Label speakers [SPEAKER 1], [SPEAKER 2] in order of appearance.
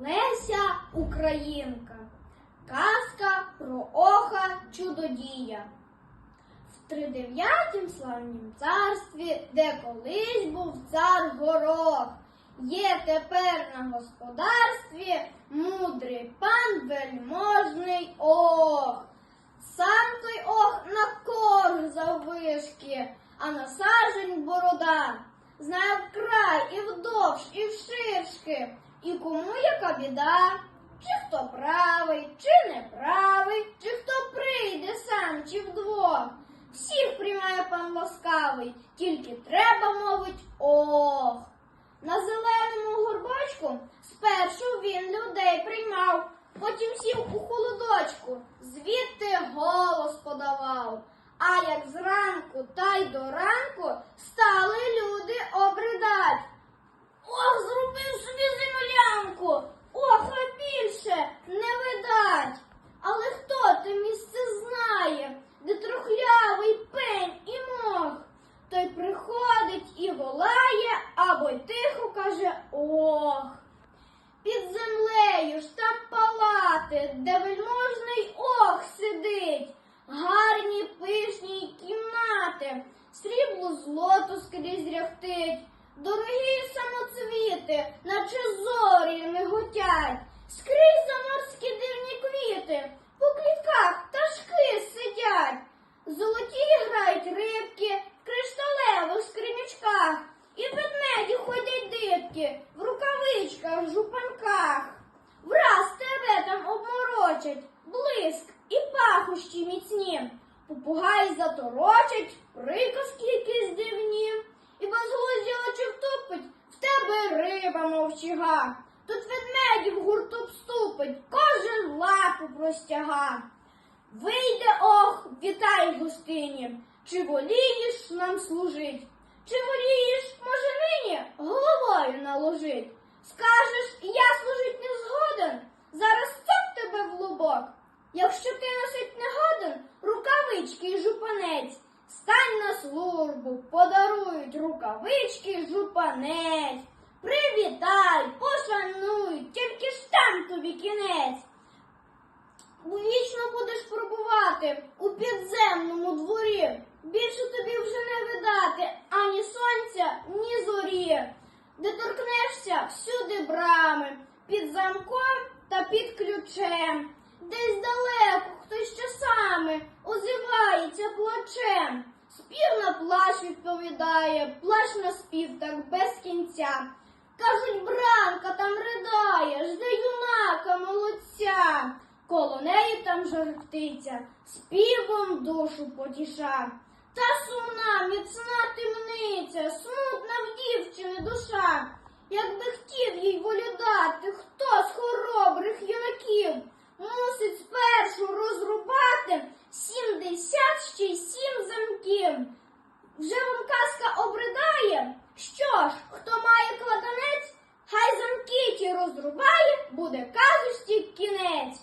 [SPEAKER 1] Леся Українка. Казка про оха чудодія. В тридев'ятім славнім царстві, де колись був цар горох, є тепер на господарстві мудрий пан вельможний ох. Сам той ох на кор заввишки, а на сажень борода. Знає вкрай і вдовж, і вширшки, і кому яка біда, чи хто правий, чи неправий, чи хто прийде сам, чи вдвох. Всіх приймає пан ласкавий, тільки треба, мовить, ох. На зеленому горбочку спершу він людей приймав, потім сів у холодочку, звідти голос подавав. А як зранку та й до ранку стали ох. Під землею ж там палати, де вельможний ох сидить, гарні пишні кімнати, срібло злото скрізь ряхтить, дорогі самоцвіти, наче зорі миготять, скрізь заморські дивні квіти, по клітках пташки сидять, золоті грають рибки в кришталевих скринючках, і ходять в рукавичках, жупанках. Враз тебе там обморочать, блиск і пахощі міцні. Попугаї заторочать, приказки якісь дивні. І безглуздя очі втупить, в тебе риба мовчига. Тут ведмедів гурту вступить, кожен лапу простяга. Вийде ох, вітай гостині, чи волієш нам служить, чи волієш, може, нині головою наложить. Скажеш, я служить не згоден, зараз цап тебе в лубок. Якщо ти носить не годен, рукавички й жупанець, стань на службу, подарують рукавички й жупанець. Привітай, пошануй, тільки ж там тобі кінець. Вічно будеш ні. Де торкнешся всюди брами, під замком та під ключем. Десь далеко хтось часами озивається плачем. Спів на плач відповідає, плач на спів так без кінця. Кажуть, бранка там ридає, жде юнака молодця. Коло неї там жар птиця, співом душу потіша. Та сумна, міцна синиця, смутна в дівчини душа, якби хотів їй волю дати, хто з хоробрих юнаків мусить спершу розрубати сімдесят ще й сім замків. Вже вам казка обридає, що ж, хто має кладанець, хай замки ті розрубає, буде казусті кінець.